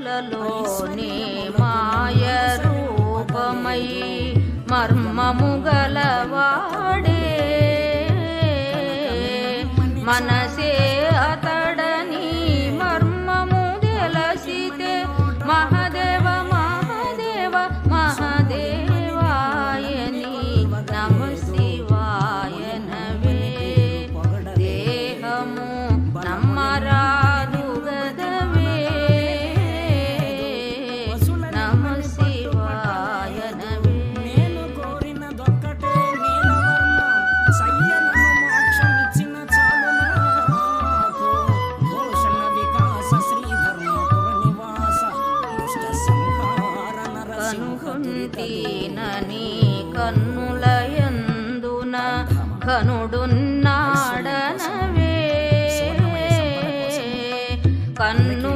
మనసులలోనే మాయ రూపమై మర్మము మనసే అతడని మర్మము గెలసితే మహా పొందినని కన్నులయందున కనుడున్నాడనవే. కన్ను